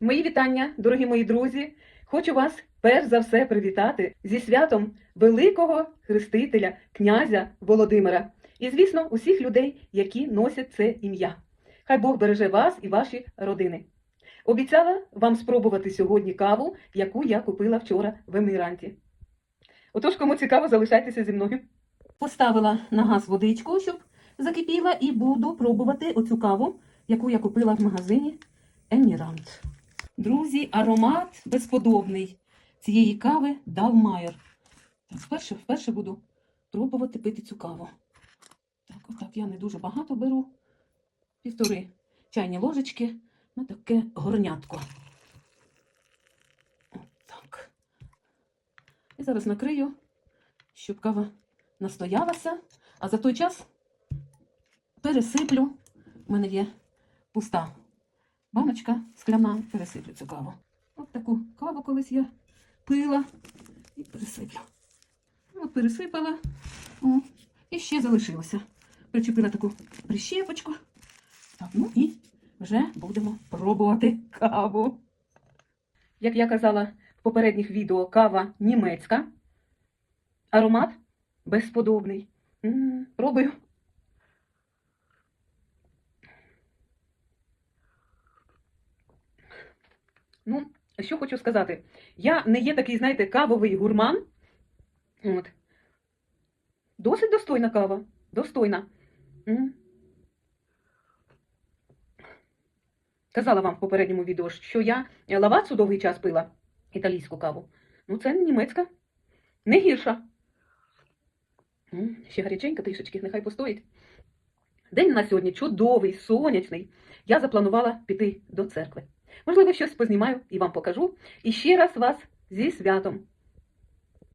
Мої вітання, дорогі мої друзі. Хочу вас перш за все привітати зі святом великого хрестителя, князя Володимира. І, звісно, усіх людей, які носять це ім'я. Хай Бог береже вас і ваші родини. Обіцяла вам спробувати сьогодні каву, яку я купила вчора в Еміранті. Отож, кому цікаво, залишайтеся зі мною. Поставила на газ водичку, щоб закипіла, і буду пробувати оцю каву, яку я купила в магазині Емірант. Друзі, аромат безподобний цієї кави Далмайер. Вперше, вперше буду пробувати пити цю каву. Так, отак я не дуже багато беру. Півтори чайні ложечки на таке горнятко. Так. І зараз накрию, щоб кава настоялася, а за той час пересиплю. У мене є пуста баночка скляна, пересиплю цю каву. От таку каву колись я пила і пересиплю. От пересипала. О, і ще залишилося. Причепила таку прищепочку. Так, ну і вже будемо пробувати каву. Як я казала в попередніх відео, кава німецька. Аромат безподобний. М, Пробую. Ну, що хочу сказати. Я не є такий, знаєте, кавовий гурман. От. Досить достойна кава. Достойна. Казала вам в попередньому відео, що я лавацу довгий час пила італійську каву. Ну, це німецька. Не гірша. Ще гаряченька трішечки, нехай постоїть. День на сьогодні чудовий, сонячний. Я запланувала піти до церкви. Можливо, щось познімаю і вам покажу. І ще раз вас зі святом.